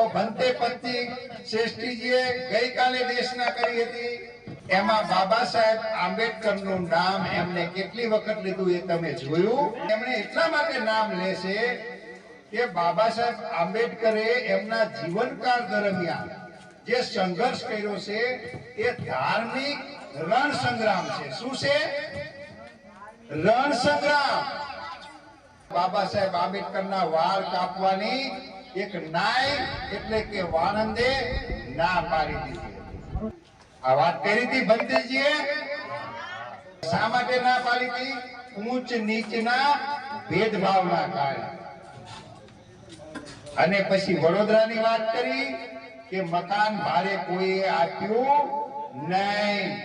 તો ભંતે પંથી શ્રેષ્ઠીજીએ ગઈકાલે દેશના કરી હતી. એમાં બાબા સાહેબ આંબેડકરનું નામ એમને કેટલી વખત લીધું એ તમે જોયું? એમણે એટલા માટે નામ લેશે કે બાબા સાહેબ આંબેડકરે એમના જીવનકાળ દરમિયાન જે સંઘર્ષ કર્યો છે, એ ધાર્મિક રણ સંગ્રામ છે. શું છે? રણ સંગ્રામ બાબા સાહેબ આંબેડકર ના વાળ કાપવાની એક નાય એટલે કે વાણંદે ના પાડી દીધી. આ વાત કરી હતી ભંતેજીએ શા માટે ના પાડી હતી? ઊંચ નીચના ભેદભાવના કારણે. અને પછી વડોદરાની વાત કરી કે મકાન ભારે કોઈએ આપ્યું નહીં.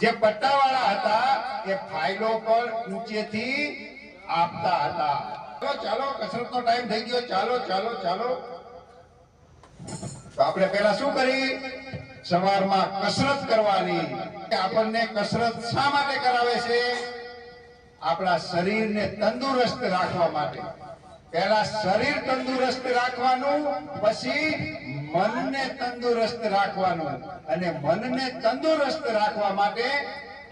જે પટ્ટાવાળા હતા એ ફાઇલો પર ઊંચેથી આપતા હતા. ચાલો, કસરતનો ટાઈમ થઈ ગયો. ચાલો ચાલો ચાલો. આપણે પહેલા શું કરી? સવારમાં કસરત કરવાની. આપણને કસરત શા માટે કરાવે છે? આપણા શરીરને તંદુરસ્ત રાખવા માટે. પહેલા શરીર તંદુરસ્ત રાખવાનું, પછી મનને તંદુરસ્ત રાખવાનું. અને મનને તંદુરસ્ત રાખવા માટે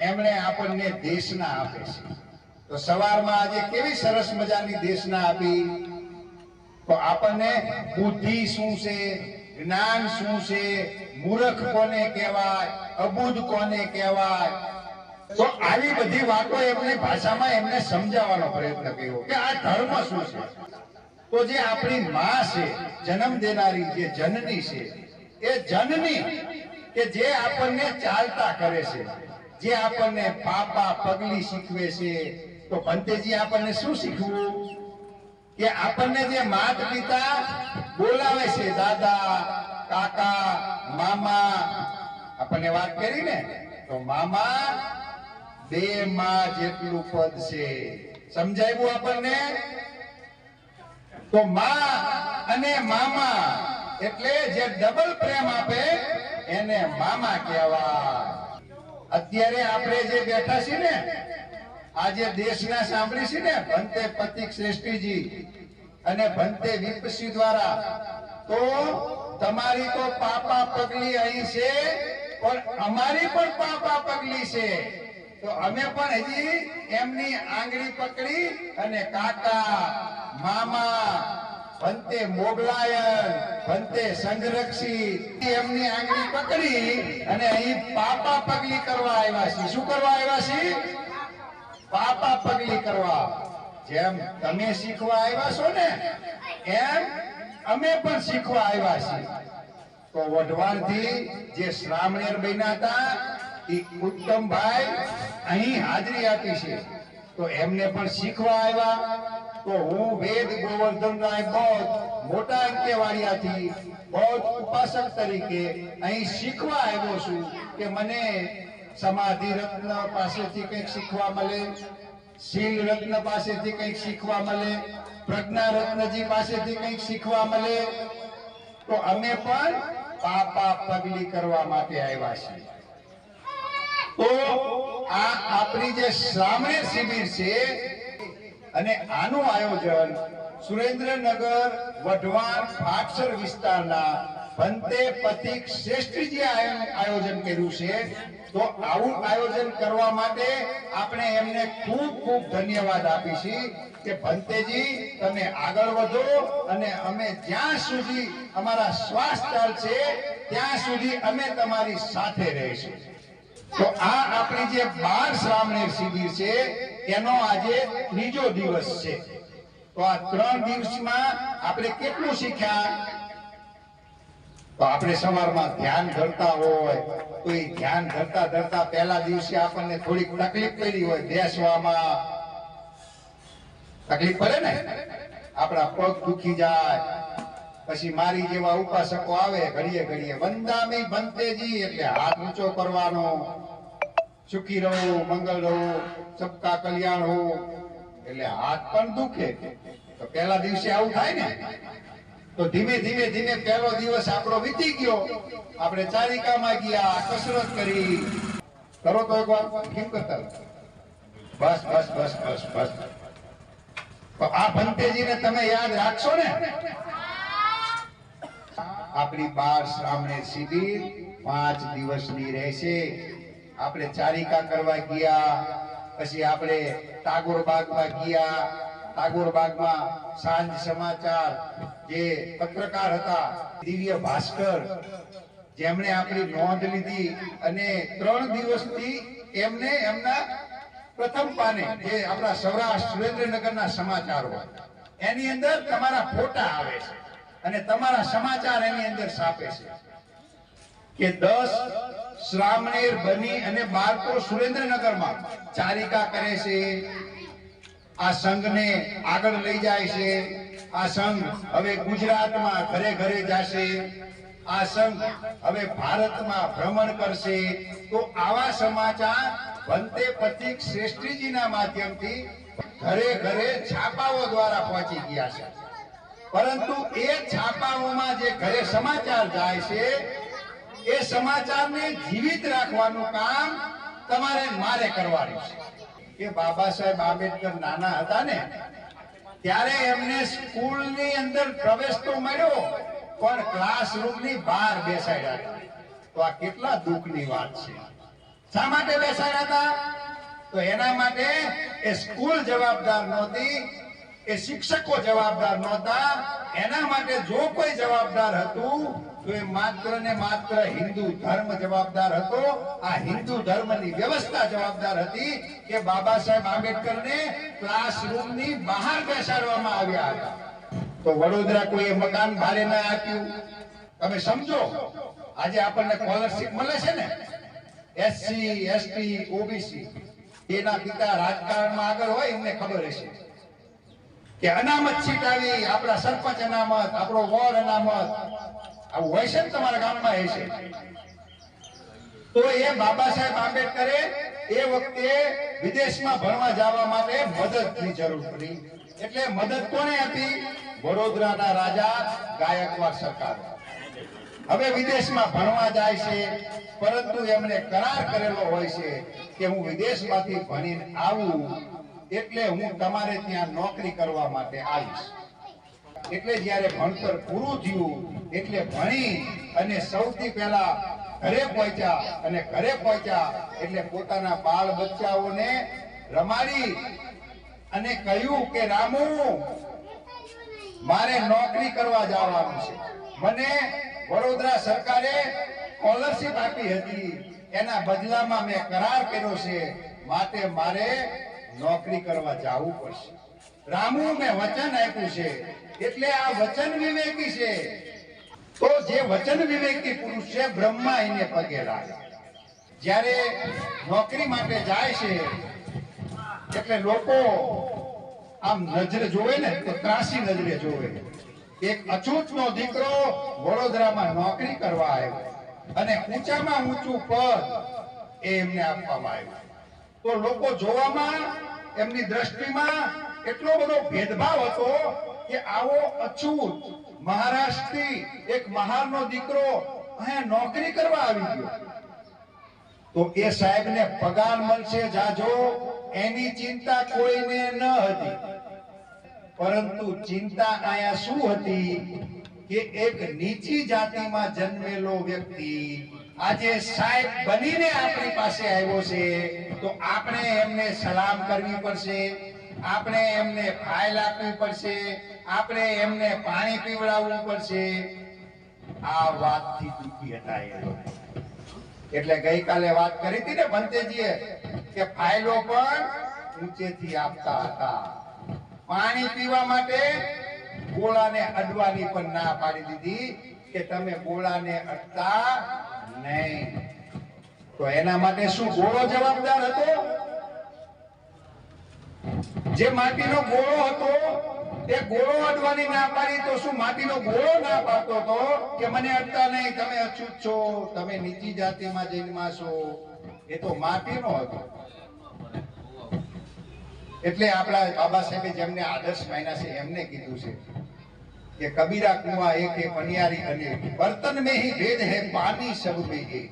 એમણે આપણને દેશના આપે છે. તો સવારમાં આજે કેવી સરસ મજાની દેશના આપી? તો આપણને બુદ્ધિ શું છે, જ્ઞાન શું છે, મૂર્ખ કોને કહેવાય અબુધ કોને કહેવાય? તો આવી બધી વાતો એમની ભાષામાં એમને સમજાવવાનો પ્રયત્ન કર્યો કે આ ધર્મ શું છે? તો જે આપણી માં છે, જન્મ દેનારી જે જનની છે, એ જનની કે જે આપણને ચાલતા કરે છે, જે આપણને પાપા પગલી શીખવે છે તો ભંતેજી આપણને શું શીખવું કે આપણને જે માત પિતા બોલાવે છે, દાદા, કાકા, મામા, આપણને વાત કરી ને? તો મામા બે માં જેટલું પદ છે. સમજાયું આપણને? તો માં અને મામા એટલે જે ડબલ પ્રેમ આપે, એને મામા કહેવાય. અત્યારે આપણે જે બેઠા છીએ ને આજે દેશના સાંભળી છે ને, ભંતે પતિક શ્રેષ્ઠીજી અને ભંતે વિપસી દ્વારા, તો તમારી તો પાપા પગલી અહીં છે, પણ અમારી પણ પાપા પગલી છે. તો અમે પણ હજી એમની આંગળી પકડી અને કાકા, મામા, ભંતે મોગલાયન, ભંતે સંઘરક્ષી એમની આંગળી પકડી અને અહીં પાપા પગલી કરવા આવ્યા છે શું કરવા આવ્યા છીએ? પાપા પગલી કરવા. જેમ તમે શીખવા આવ્યા છો ને, એમ અમે પણ શીખવા આવ્યા છીએ. તો વઢવાણથી જે શ્રામણેર બન્યા હતા એ ઉત્તમભાઈ અહીં હાજરી આપી છે. તો એમને પણ શીખવા આવ્યા. તો હું વેદ ગોવર્ધનરાય બૌદ્ધ મોટા અંકેવાડિયાથી બૌદ્ધ ઉપાસક તરીકે અહીં શીખવા આવ્યો છું કે મને સમાધિ રત્ન પાસેથી કંઈક શીખવા મળે. શીલ રત્ન પાસેથી કંઈક શીખવા મળે. પ્રજ્ઞા રત્નજી પાસેથી કંઈક શીખવા મળે. તો અમે પણ પાપા પગલી કરવા માટે આવ્યા છીએ. તો આ આપણી જે શ્રામણી શિબિર છે અને આનું આયોજન સુરેન્દ્રનગર વઢવાણ ફાટસર વિસ્તારના ભંતે પતિક શ્રેષ્ઠજી આયો- આયોજન કર્યું છે, તો આવું આયોજન કરવા માટે આપણે એમને ખૂબ ખૂબ ધન્યવાદ આપીશી કે ભંતેજી તમે આગળ વધો અને અમે જ્યાં સુધી અમારા શ્વાસ ચાલશે ત્યાં સુધી અમે તમારી સાથે રહીશું. તો આ આપણી જે બાર શ્રાવણી શિબિર છે, એનો આજે ત્રીજો દિવસ છે. તો આ ત્રણ દિવસમાં આપણે કેટલું શીખ્યા? તો આપણે સવારમાં ધ્યાન ધરતા હોય તો એ ધ્યાન ધરતા ધરતા પહેલા દિવસે આપણને થોડીક તકલીફ પડી હોય બેસવામાં. તકલીફ પડે ને? આપણા પગ દુખી જાય. પછી મારી જેવા ઉપાસકો આવે, ઘડીએ ઘડીએ, વંદામી ભંતેજી, એટલે હાથ ઊંચો કરવાનો. સુખી રહો મંગલ રહો, સબકા કલ્યાણ હો. એટલે હાથ પણ દુખે. તો પહેલા દિવસે આવું થાય ને? તો ધીમે ધીમે ધીમે પહેલો દિવસ આપણો વીતી ગયો. આપણે ચારિકામાં ગયા, કસરત કરી. કરો તો એક વાર કેમ કરતા બસ બસ બસ બસ બસ. આ ભંતેજીને તમે યાદ રાખશો ને? આપણી બાર શ્રામણે શિબિર પાંચ દિવસની રહેશે. આપણે ચારિકા કરવા ગયા, પછી આપણે ટાગોર બાગમાં ગયા. ટાગોર બાગમાં સાંજ સમાચાર જે પત્રકાર હતા, દિવ્ય ભાસ્કર, જેમણે આપણી નોંધ લીધી અને ત્રણ દિવસથી એમને એમના પ્રથમ પાને, જે આપણા સૌરાષ્ટ્ર સુરેન્દ્રનગરના સમાચારો. એની અંદર તમારા ફોટા આવે છે અને તમારા સમાચાર એની અંદર છાપે છે કે દસ શ્રામણેર બની અને બાળકો સુરેન્દ્રનગરમાં ચારિકા કરે છે આ સંઘને આગળ લઈ જાય છે. આ સંઘ હવે ગુજરાતમાં ઘરે ઘરે જશે. આ સંઘ હવે ભારતમાં ભ્રમણ કરશે. તો આવા સમાચાર વંતે પથિક શ્રેષ્ઠીજીના માધ્યમથી ઘરે ઘરે છાપાઓ દ્વારા પહોંચી ગયા છે. પરંતુ એ છાપાઓમાં જે ઘરે સમાચાર જાય છે, એ સમાચારને જીવિત રાખવાનું કામ તમારે મારે કરવાનું છે. કે બાબા સાહેબ આંબેડકર નાના હતા ને, ત્યારે એમને સ્કૂલની અંદર પ્રવેશ તો મળ્યો, પણ ક્લાસરૂમની બહાર બેસાડ્યા હતા. તો આ કેટલા દુઃખની વાત છે. શા માટે બેસાડ્યા હતા? તો એના માટે એ સ્કૂલ જવાબદાર નહોતી એ શિક્ષકો જવાબદાર નહોતા. એના માટે જો કોઈ જવાબદાર હતું, તો એ માત્ર ને માત્ર હિન્દુ ધર્મ જવાબદાર હતો. આ હિન્દુ ધર્મની વ્યવસ્થા જવાબદાર હતી કે બાબા સાહેબ આંબેડકરને ક્લાસરૂમની બહાર બેસાડવામાં આવ્યા હતા. તો વડોદરા કોઈ મકાન ભારે ના આપ્યું. તમે સમજો, આજે આપણને સ્કોલરશિપ મળે છે ને? એસસી એસટી ઓબીસી એના પિતા રાજકારણમાં આગળ હોય, એમને ખબર હશે. કે અનામત સીટ આવી, આપણા સરપંચ અનામત, આપણો વોર્ડ અનામત. આવું હોય છે ને તમારા ગામમાં હશે તો એ બાબા સાહેબ આંબેડકરે એ વખતે વિદેશમાં ભણવા જવા માટે મદદની જરૂર પડી. એટલે મદદ કોને આપી વડોદરાના રાજા ગાયકવાડ સરકાર. હવે વિદેશમાં ભણવા જાય છે, પરંતુ એમણે કરાર કરેલો હોય છે કે હું વિદેશમાંથી ભણીને આવું. એટલે હું તમારે ત્યાં નોકરી કરવા માટે આવીશ. એટલે જ્યારે ભણતર પૂરું થયું, એટલે ભણી અને સૌથી પહેલા ઘરે પહોંચ્યા અને ઘરે પહોંચ્યા એટલે પોતાના બાળ બચ્ચાઓને રમાડી અને કહ્યું કે, રામુ, મારે નોકરી કરવા જવાનું છે. મને વડોદરા સરકારે સ્કોલરશિપ આપી હતી. એના બદલામાં મેં કરાર કર્યો છે. માટે મારે નોકરી કરવા જવું પડશે. રામુ મેં વચન આપ્યું છે. એટલે આ વચન વિવેકી છે. તો જે વચન વિવેકી પુરુષ છે, બ્રહ્મા એને પગે લાગે. જ્યારે નોકરી માટે જાય છે, એટલે લોકો આમ નજરે જોવે ને, તો ત્રાસી નજરે જોવે. એક અછૂત નો દીકરો વડોદરામાં નોકરી કરવા આવ્યો. અને ઊંચામાં ઊંચું પદ એ એમને આપવામાં આવ્યું. તો લોકો જોવામાં, એમની દ્રષ્ટિમાં એટલો બધો ભેદભાવ હતો કે આવો અછૂત મહારાષ્ટ્રથી એક મહારનો દીકરો અહીંયા નોકરી કરવા આવી ગયો. તો એ સાહેબને પગાર મળશે જાજો, એની ચિંતા કોઈને ન હતી. પરંતુ ચિંતા આયા શું હતી કે એક નીચી જાતિમાં જન્મેલો વ્યક્તિ આજે સાહેબ બનીને આપણી પાસે આવ્યો છે, તો આપણે એમને સલામ કરવી પડશે, આપણે એમને ફાઇલ આપવી પડશે, આપણે એમને પાણી પીવડાવવું પડશે. આ વાતથી દુઃખી હતા એ એટલે ગઈકાલે વાત કરી હતી ને ભંતેજીએ કે ફાઇલો પણ ઊંચેથી આપતા હતા. પાણી પીવા માટે ગોળાને અડવાની પણ ના પાડી દીધી. કે તમે ગોળાને અડતા નહીં. તો એના માટે શું ગોળો જવાબદાર હતો? જે માટીનો ગોળો હતો તે ગોળો અડવાની ના પાડી તો શું માટીનો ગોળો ના પાડતો હતો? કે મને અડતા નહીં, તમે અછૂત છો, તમે નીચી જાતિમાં જન્મા છો એ તો માટીનો હતો. એટલે આપણા બાબા સાહેબે જેમને આદર્શ માન્યા છે, એમને કીધું છે. કે કબીરા કુવા એક પનિયારી અને બર્તન મે હી ભેદ હે પાણી સબ મેં એક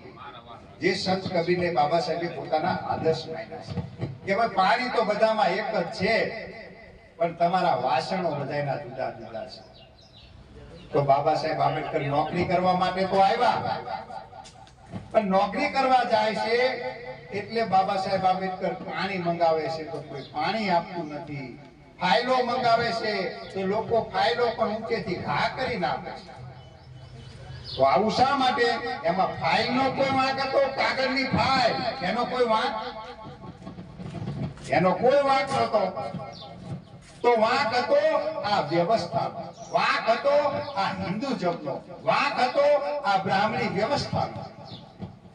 જે સંત કબીરને બાબા સાહેબે પોતાના આદર્શ માન્યા છે. કે ભાઈ, પાણી તો બધામાં એક જ છે, પણ તમારા વાસણો બધાના જુદા જુદા છે. તો બાબા સાહેબ આંબેડકર નોકરી કરવા માટે તો આવ્યા. પણ નોકરી કરવા જાય છે, એટલે બાબા સાહેબ આંબેડકર પાણી મંગાવે છે, તો કોઈ પાણી આપતું નથી. ફાઇલો મંગાવે છે, તો લોકો ફાઇલો પણ ઊંચેથી ઘા કરી નાખે છે. તો આવું શા માટે? એમાં ફાઇલનો કોઈ વાંક હતો? કાગળની ફાઇલ. એનો કોઈ વાંક? એનો કોઈ વાંક નતો તો વાંક હતો આ વ્યવસ્થા વાંક હતો આ હિન્દુ જમનો. વાંક હતો આ બ્રાહ્મણી વ્યવસ્થા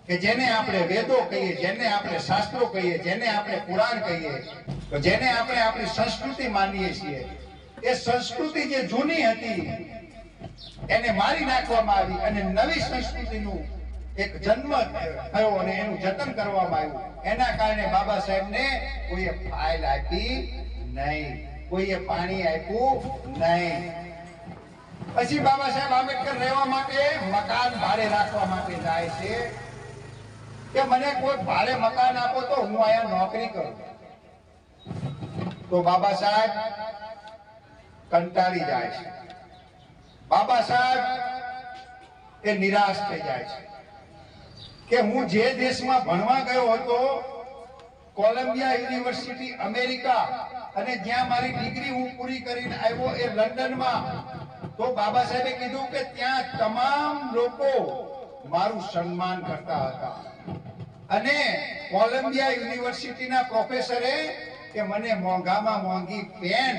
કે જેને આપણે વેદો કહીએ, જેને આપણે શાસ્ત્રો કહીએ, જેને આપણે પુરાણ કહીએ તો જેને આપણે આપણી સંસ્કૃતિ માનીએ છીએ, એ સંસ્કૃતિ જે જૂની હતી, એને મારી નાખવામાં આવી અને નવી સંસ્કૃતિનું એક જન્મ થયો અને એનું જતન કરવામાં આવ્યું. એના કારણે બાબા સાહેબને કોઈએ ફાઇલ આપી નહીં, કોઈએ પાણી આપ્યું નહીં. પછી બાબા સાહેબ આંબેડકર રહેવા માટે મકાન ભાડે રાખવા માટે જાય છે. કે મને કોઈ ભાડે મકાન આપો તો હું અહીંયા નોકરી કરું. તો બાબા સાહેબ કંટાળી જાય છે. બાબા સાહેબ એ નિરાશ થઈ જાય છે. કે હું જે દેશમાં ભણવા ગયો હતો, કોલંબિયા યુનિવર્સિટી, અમેરિકા, અને જ્યાં મારી ડિગ્રી હું પૂરી કરીને આવ્યો એ લંડનમાં, તો બાબા સાહેબે કીધું કે ત્યાં તમામ લોકો મારું સન્માન કરતા હતા. અને કોલંબિયા યુનિવર્સિટીના પ્રોફેસરે કે મને મોંઘામાં મોંઘી પેન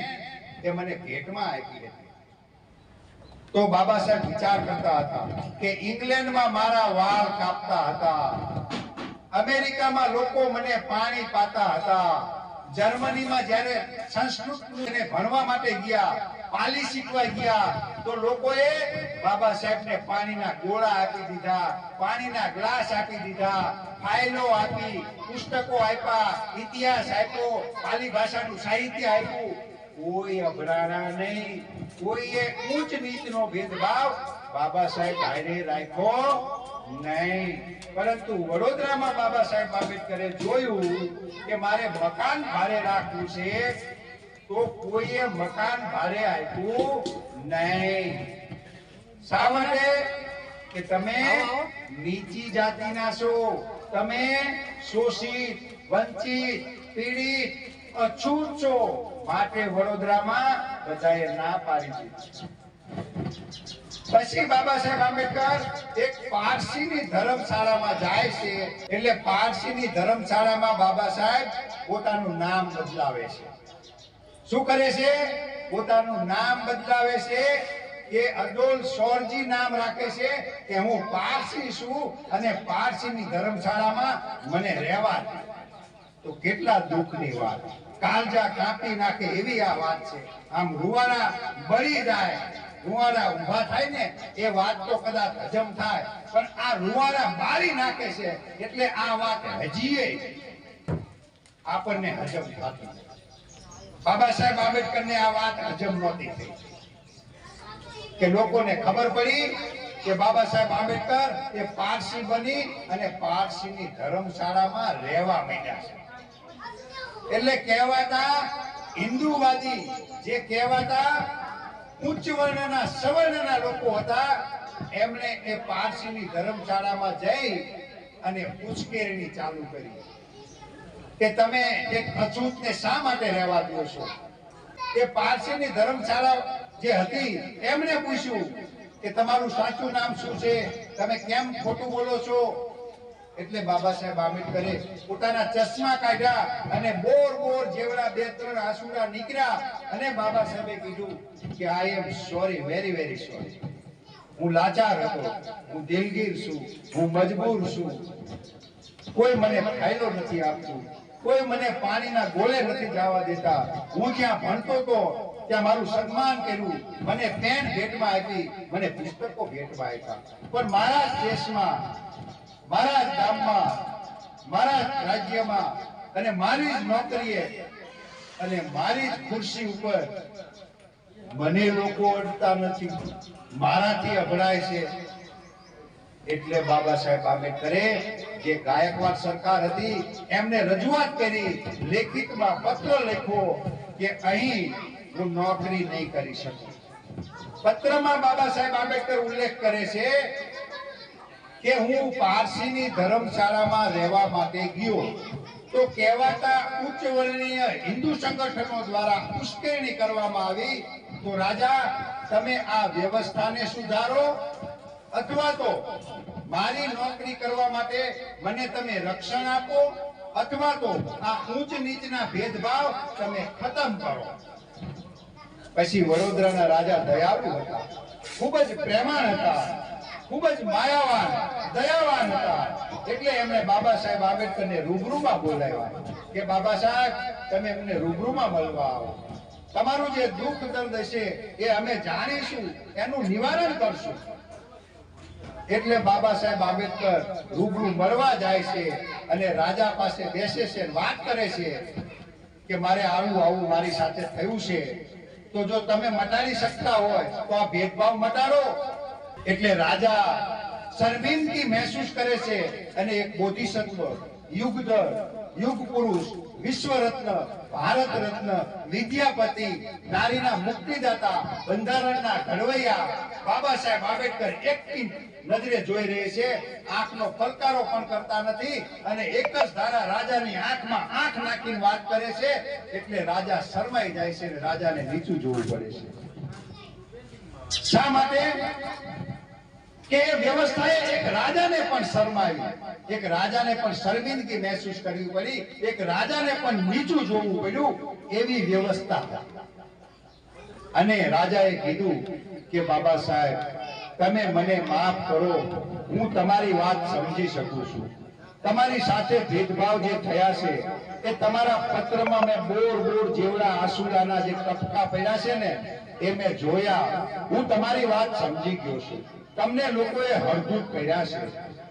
એ મને ભેટમાં આપી હતી. તો બાબા સાહેબ વિચાર કરતા હતા કે ઇંગ્લેન્ડમાં મારા વાળ કાપતા હતા. અમેરિકામાં લોકો મને પાણી પાતા હતા. જર્મનીમાં જ્યારે સંસ્કૃત ભણવા માટે ગયા પાલી શીખવા ગયા. તો લોકોએ બાબા સાહેબને પાણીના ગોળા આપી દીધા, પાણીના ગ્લાસ આપી દીધા, ફાઇલો આપી, પુસ્તકો આપ્યા, ઇતિહાસ આપ્યો, પાલી ભાષાનું સાહિત્ય આપ્યું. કોઈ અભડાણા નહીં કોઈએ ઊંચ નીચનો ભેદભાવ બાબા સાહેબ હારે રાખ્યો નહીં. પરંતુ વડોદરામાં બાબા સાહેબ આંબેડકરે જોયું કે મારે મકાન ભારે રાખવું છે તો કોઈએ મકાન ભારે આપ્યું નહીં. શા માટે? કે તમે નીચી જાતિના છો. તમે શોષિત વંચિત પીડિત અછૂત છો. માટે વડોદરામાં બધાએ ના પાડી દીધી. પછી બાબા સાહેબ આંબેડકર એક પારસીની ધર્મશાળામાં જાય છે. એટલે પારસીની ધર્મશાળામાં બાબા સાહેબ પોતાનું નામ બદલાવે છે. શું કરે છે? પોતાનું નામ બદલાવે છે કે અડોલ સોરજી નામ રાખે છે કે હું પારસી છું અને પારસીની ધર્મશાળામાં મને રહેવા. તો કેટલા દુઃખની વાત. કાળજા કાપી નાખે એવી આ વાત છે. આમ રૂવાડા બળી જાય. રૂવાડા ઊભા થાય ને, એ વાત તો કદાચ હજમ થાય. પણ આ રૂવાડા બારી નાખે છે એટલે આ વાત હજીએ આપણને હજમ થતી. બાબા સાહેબ આંબેડકર ને આ વાત હજમ નહોતી થઈ. કે લોકોને ખબર પડી કે બાબા સાહેબ આંબેડકર એ પારસી બની અને પારસીની ધર્મશાળામાં રહેવા માંડ્યા છે. એટલે કહેવાતા હિન્દુવાદી જે કહેવાતા ઉચ્ચ વર્ણના સવર્ણના લોકો હતા, એમણે એ પારસીની ધર્મશાળામાં જઈ અને ઉશ્કેરણી ચાલુ કરી. કે તમે એક અછૂતને શા માટે રહેવા દો છો? એ પારસીની ધર્મશાળા જે હતી, એમણે પૂછ્યું કે તમારું સાચું નામ શું છે? તમે કેમ ખોટું બોલો છો? એટલે બાબા સાહેબ આંબેડકરે પોતાના ચશ્મા કાઢ્યા અને બોર બોર જેવડા બે ત્રણ આંસુડા નીકળ્યા અને બાબા સાહેબે કીધું કે I am sorry very very sorry હું લાચાર હતો, હું દિલગીર છું, હું મજબૂર છું. કોઈ મને ફાયદો નથી આપતું. કોઈ મને પાણીના ગોળે નથી જવા દેતા. હું જ્યાં ભણતો હતો, ત્યાં મારું સન્માન કર્યું. મને પેન ભેટમાં આપી, મને પુસ્તકો ભેટમાં આપ્યા. પણ મારા દેશમાં, મારા ગામમાં, મારા રાજ્યમાં અને મારી જ નોકરીએ અને મારી જ ખુરશી ઉપર મને લોકો અડતા નથી. મારાથી અભડાય છે. એટલે બાબા સાહેબ આંબેડકરે જે ગાયકવાડ સરકાર હતી, એમને રજૂઆત કરી, લેખિતમાં પત્ર લખ્યો કે અહીં હું નોકરી નહીં કરી શકું. પત્રમાં બાબા સાહેબ આંબેડકર ઉલ્લેખ કરે છે કે હું પારસીની ધર્મશાળામાં રહેવા માટે ગયો, તો કહેવાતા ઉચ્ચ વર્ણીય હિન્દુ સંગઠનો દ્વારા ઉશ્કેરણી કરવામાં આવી, તો રાજા, તમે આ વ્યવસ્થાને સુધારો અથવા તો મારી નોકરી કરવા માટે મને તમે રક્ષણ આપો, અથવા તો આ ઊંચ નીચના ભેદભાવ તમે ખતમ કરો. પછી વડોદરાના રાજા દયાળુ હતા. ખૂબ જ પ્રેમાળ હતા. ખૂબ જ માયાવાન, દયાવાન હતા. એટલે એમણે બાબા સાહેબ આંબેડકરને રૂબરૂમાં બોલાવ્યા કે, બાબા સાહેબ, તમે એમને રૂબરૂમાં મળવા આવો. તમારું જે દુઃખ દર્દ છે એ અમે જાણીશું, એનું નિવારણ કરશું. એટલે બાબા સાહેબ આંબેડકર રૂબરૂ મળવા જાય છે અને રાજા પાસે બેસે છે વાત કરે છે કે મારે આવું આવું મારી સાથે થયું છે. તો જો તમે મટાડી શકતા હોય તો આ ભેદભાવ મટાડો. એટલે રાજા શર્મિંદગી મહેસૂસ કરે છે અને એક બોધિસત્વ યુગધર યુગ પુરુષ વિશ્વ ભારત રત્ન વિદ્યાપતિ નારીના મુક્તિદાતા, બંધારણના ઘડવૈયા, બાબા સાહેબ આંબેડકર એકથી નજરે જોઈ રહી છે. આંખનો ફલકારો પણ કરતા નથી અને એક જ ધારા રાજાની આંખમાં આંખ નાખીને વાત કરે છે. એટલે રાજા શરમાઈ જાય છે અને રાજાને નીચું જોવું પડે છે. શા માટે? કે વ્યવસ્થાએ એક રાજાને પણ શરમાવી, એક રાજાને પણ શર્મિંદગી મહેસૂસ કરવી પડી, એક રાજાને પણ નીચું જોવું પડ્યું, એવી વ્યવસ્થા. અને રાજાએ કીધું કે, બાબા સાહેબ, તમે મને માફ કરો, હું તમારી વાત સમજી શકું છું. તમારી સાથે ભેદભાવ જે થયા છે, એ તમારા પત્રમાં મેં બોર બોર જેવડા આસુડાના જે ટપકા પડ્યા છે ને, એ મેં જોયા. હું તમારી વાત સમજી ગયો છું. તમને લોકોએ હળદૂત કર્યા છે.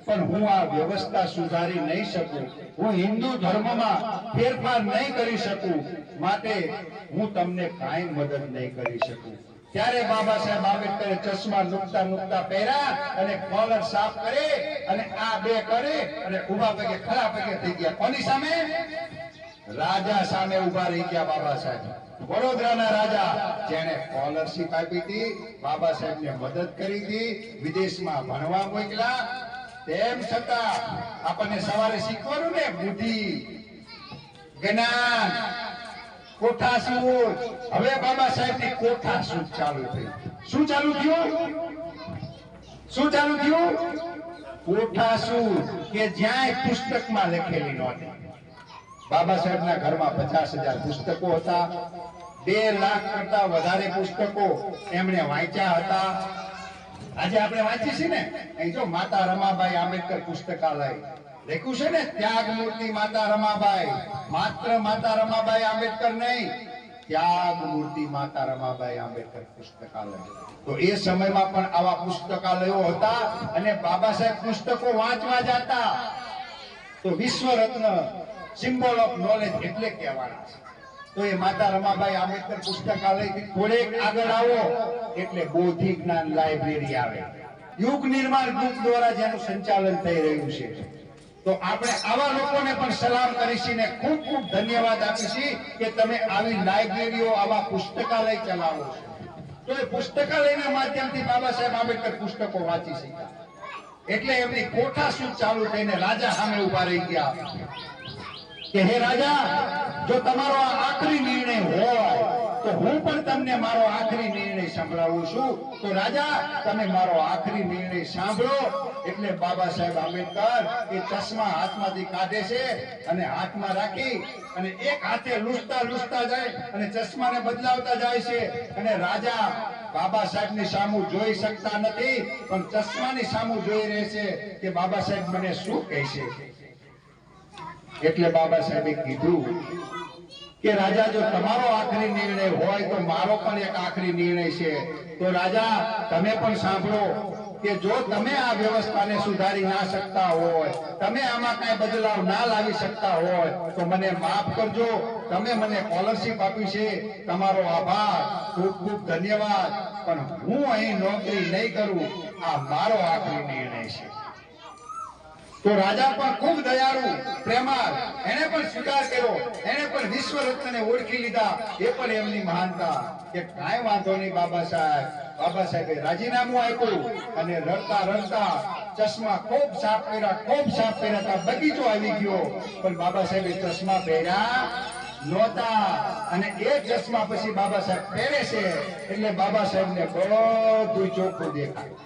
પણ હું આ વ્યવસ્થા સુધારી નહીં શકું. હું હિન્દુ ધર્મમાં ફેરફાર નહીં કરી શકું. માટે હું તમને કાંઈ મદદ નહીં કરી શકું. ત્યારે બાબા સાહેબ આંબેડકરે ચશ્મા નુકતા નુકતા પહેર્યા અને કોલર સાફ કરે અને આ બે કરે અને ઊભા પગે, ખરા પગે થઈ ગયા. કોની સામે? રાજા સામે ઊભા રહી ગયા બાબા સાહેબ. વડોદરાના રાજા જેને સ્કોલરશીપ આપી હતી, બાબા સાહેબને મદદ કરી હતી, વિદેશમાં ભણવા મોકલા તેમ છતાં આપણને સવારે શીખવાનું ને બુદ્ધિ, જ્ઞાન, કોઠા સૂટ હવે બાબા સાહેબની કોઠા સૂટ ચાલુ થઈ? શું ચાલુ થયું? શું ચાલુ થયું? કોઠા સૂટ કે જ્યાં પુસ્તકમાં લખેલી નોંધ. બાબા સાહેબના ઘરમાં પચાસ હજાર પુસ્તકો હતા. બે લાખ કરતા વધારે પુસ્તકો એમણે વાંચ્યા હતા. આજે આપણે વાંચી છે ને? અહીં જો માતા રમાબાઈ આંબેડકર પુસ્તકાલય. લખ્યું છે ને? ત્યાગ મૂર્તિ માતા રમાબાઈ. માત્ર માતા રમાબાઈ આંબેડકર નહીં, ત્યાગ મૂર્તિ માતા રમાબાઈ આંબેડકર પુસ્તકાલય. તો એ સમયમાં પણ આવા પુસ્તકાલયો હતા અને બાબા સાહેબ પુસ્તકો વાંચવા જતા. તો વિશ્વ રત્ન સિમ્બોલ ઓફ નોલેજ એટલે કહેવાના છે. તો એ માતા રમાબાઈ આંબેડકર પુસ્તકાલયથી થોડેક આગળ આવો, એટલે બોધિ જ્ઞાન લાઇબ્રેરી આવે. યુગ નિર્માણ ગ્રુપ દ્વારા જેનું સંચાલન થઈ રહ્યું છે. તો આપણે આવા લોકોને પણ સલામ કરીશીને ખૂબ ખૂબ ધન્યવાદ આપીશી કે તમે આવી લાઇબ્રેરીઓ આવા પુસ્તકાલય ચલાવો છો. તો એ પુસ્તકાલયના માધ્યમથી બાબા સાહેબ આંબેડકર પુસ્તકો વાંચી શક્યા. એટલે એમની કોઠા શું ચાલુ થઈને રાજા સામે ઊભા રહી ગયા. કે હે રાજા, જો તમારો આખરી નિર્ણય હોય, તો હું પણ તમને મારો આખરી નિર્ણય સંભળાવું છું. તો રાજા, તમે મારો આખરી નિર્ણય સાંભળો. એટલે બાબા સાહેબ આંબેડકર એ ચશ્મા હાથમાંથી કાઢે છે અને હાથમાં રાખી અને એક હાથે લૂસતા લૂસતા જાય અને ચશ્માને બદલાવતા જાય છે. અને રાજા બાબા સાહેબની સામું જોઈ શકતા નથી, પણ ચશ્માની સામું જોઈ રહે છે કે બાબા સાહેબ મને શું કહેશે એટલે બાબા સાહેબે કીધું કે રાજા, જો તમારો આખરી નિર્ણય હોય તો મારો પણ એક આખરી નિર્ણય છે. તો રાજા, તમે પણ સાંભળો કે જો તમે આ વ્યવસ્થાને સુધારી ના શકતા હોય, તમે આમાં કઈ બદલાવ ના લાવી શકતા હોય, તો મને માફ કરજો. તમે મને સ્કોલરશીપ આપી છે. તમારો આભાર. ખૂબ ખૂબ ધન્યવાદ. પણ હું અહીં નોકરી નહીં કરું. આ મારો આખરી નિર્ણય છે. તો રાજા પણ ખૂબ દયાળુ, પ્રેમાળ, એને પણ સ્વીકાર કર્યો, એને પણ વિશ્વ રત્નને ઓળખી લીધા, એ પણ એમની મહાનતા. કે કાંઈ વાંધો નહીં બાબા સાહેબ. બાબા સાહેબે રાજીનામું આપ્યું અને રડતા રડતા ચશ્મા ખૂબ સાફ કર્યા ખૂબ સાફ કર્યા હતા બગીચો આવી ગયો. પણ બાબા સાહેબે ચશ્મા પહેર્યા નહોતા. અને એ ચશ્મા પછી બાબા સાહેબ પહેરે છે, એટલે બાબા સાહેબને બધું ચોખ્ખું દેખાય.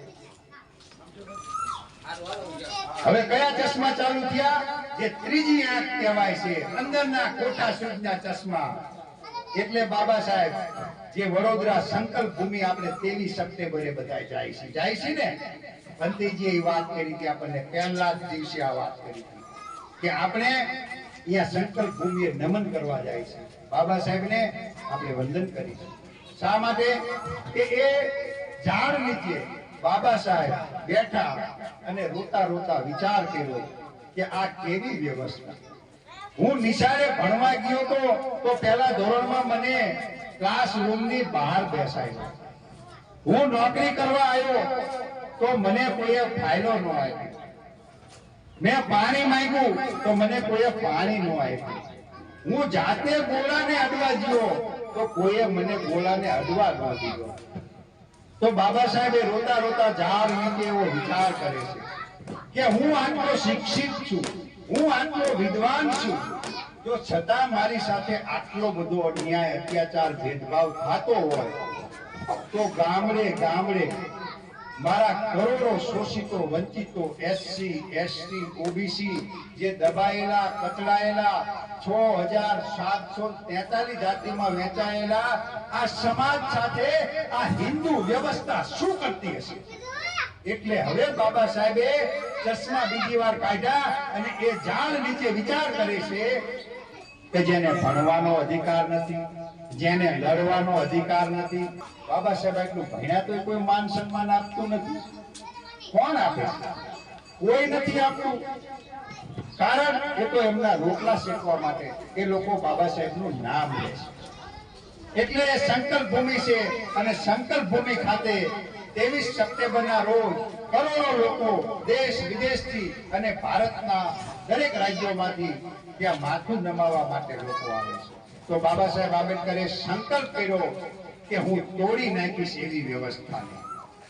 હવે કયા ચશ્મા ચાલુ થયા? જે ત્રીજી આંખ કહેવાય છે. અંદરના કોટા સૂજના ચશ્મા. એટલે બાબા સાહેબ, જે વડોદરા સંકલ્પ ભૂમિ આપણે તેવી સપ્ટેમ્બરે બધા જાય છે. જાય છે ને? ભંતીજીએ એ વાત કરી હતી આપણને પહેલા દિવસે આ વાત કરી કે આપણે અહીંયા સંકલ્પ ભૂમિએ નમન કરવા જાય છે. બાબા સાહેબને આપણે વંદન કરી શા માટે? કે એ ઝાડ નીચે બાબા સાહેબ બેઠા અને રોતા રોતા વિચાર કર્યો કે આ કેવી વ્યવસ્થા? હું નિશાળે ભણવા ગયો તો તો પહેલા ધોરણમાં મને ક્લાસરૂમની બહાર બેસાયો હું નોકરી કરવા આવ્યો તો મને કોઈએ ફાયલો ન આપ્યો. મેં પાણી માંગ્યું તો મને કોઈએ પાણી ન આપ્યું. હું જાતે ગોળાને અડવા ગયો તો કોઈએ મને ગોળાને અડવા ન દીધો. તો બાબા સાહેબે રોતા રોતા ઝાડ નીચે એવો વિચાર કરે છે કે હું આટલો શિક્ષિત છું, હું આટલો વિદ્વાન છું જો છતાં મારી સાથે આટલો બધો અન્યાય, અત્યાચાર, ભેદભાવ થતો હોય, તો ગામડે ગામડે મારા કરોડો શોષિતો, વંચિતો એસસી એસટી ઓબીસી જે દબાયેલા કચડાયેલા છ હજાર સાતસો તેતાલીસ જાતિમાં વેચાયેલા આ સમાજ સાથે આ હિન્દુ વ્યવસ્થા શું કરતી હશે? એટલે હવે બાબા સાહેબે ચશ્મા બીજી વાર કાઢ્યા અને એ જાળ નીચે વિચાર કરે છે કે જેને ભણવાનો અધિકાર નથી. જેને લડવાનો અધિકાર નથી. બાબા સાહેબ એટલું ભણ્યા તો કોઈ માન સન્માન આપતું નથી. કોણ આપે? કોઈ નથી આપતું. કારણ એ તો એમના રોટલા શેકવા માટે એ લોકો બાબા સાહેબનું નામ લે છે. એટલે સંકલ્પ ભૂમિ છે અને સંકલ્પ ભૂમિ ખાતે ત્રેવીસ સપ્ટેમ્બરના રોજ કરોડો લોકો દેશ વિદેશથી અને ભારતના દરેક રાજ્યોમાંથી ત્યાં માથું નમાવવા માટે લોકો આવે છે. તો બાબા સાહેબ આંબેડકરે સંકલ્પ કર્યો કે હું તોડી નાખીશ એવી વ્યવસ્થાને.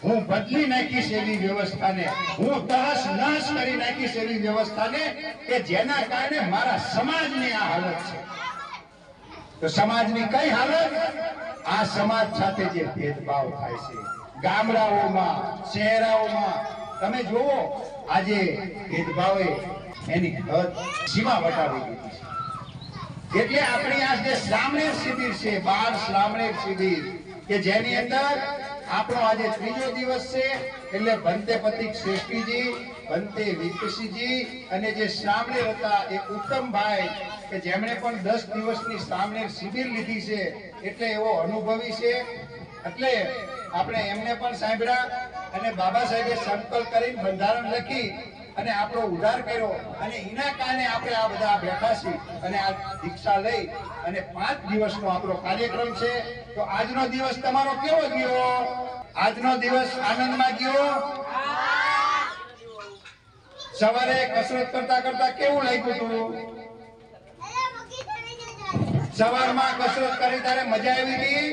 હું બદલી નાખીશ એવી વ્યવસ્થાને. હું તહસ નહસ કરી નાખીશ એવી વ્યવસ્થાને કે જેના કારણે મારા સમાજની આ હાલત છે. તો સમાજની કઈ હાલત? આ સમાજ સાથે જે ભેદભાવ થાય છે. ગામડાઓમાં, શહેરાઓમાં, તમે જુઓ, આજે ભેદભાવે એની હદ સીમા વટાવી દીધી છે. એટલે આપણી આ જે શ્રામણેર શિબિર છે, બાર શ્રામણેર શિબિર, કે જેની અંદર આપણો આજે ત્રીજો દિવસ છે, એટલે ભંતે પતિક શ્રેષ્ઠીજી, ભંતે વિકસીજી અને જે શ્રામણેર હતા, એ ઉત્તમભાઈ, કે જેમણે પણ દસ દિવસની શ્રામણેર શિબિર લીધી છે, એટલે એવો અનુભવી છે. એટલે આપણે એમને પણ સાંભળ્યા, અને બાબા સાહેબે સંકલ્પ કરીને બંધારણ લખી અને આપણો ઉદ્ધાર કર્યો. અને એના કારણે આપણે આ બધા બેઠા છીએ. અને આ દીક્ષા લઈ અને પાંચ દિવસનો આપણો કાર્યક્રમ છે. તો આજનો દિવસ તમારો કેવો ગયો? આજનો દિવસ આનંદમાં ગયો? સવારે કસરત કરતા કરતા કેવું લાગ્યું હતું સવારમાં કસરત કરી ત્યારે મજા આવી હતી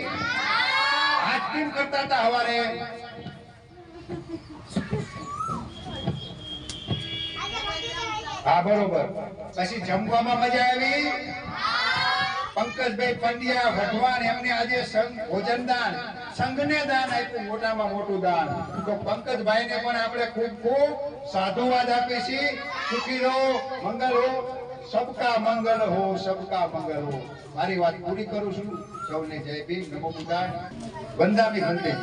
હાથ કેમ કરતા હતા સવારે હા, બરોબર. પછી જમવામાં મજા આવી? પંકજભાઈ પંડ્યા, વઢવાણ, એમને આજે સંઘ ભોજન દાન, સંઘને દાન આપ્યું, મોટામાં મોટું દાન. તો પંકજભાઈને પણ આપણે ખૂબ ખૂબ સાધુવાદ આપીએ છીએ. સુખી રહો, મંગલ હો. સબકા મંગલ હો, સબકા મંગલ હો. મારી વાત પૂરી કરું છું. સૌને જય ભીમ. નમો બુદ્ધાય. વંદામી વંદે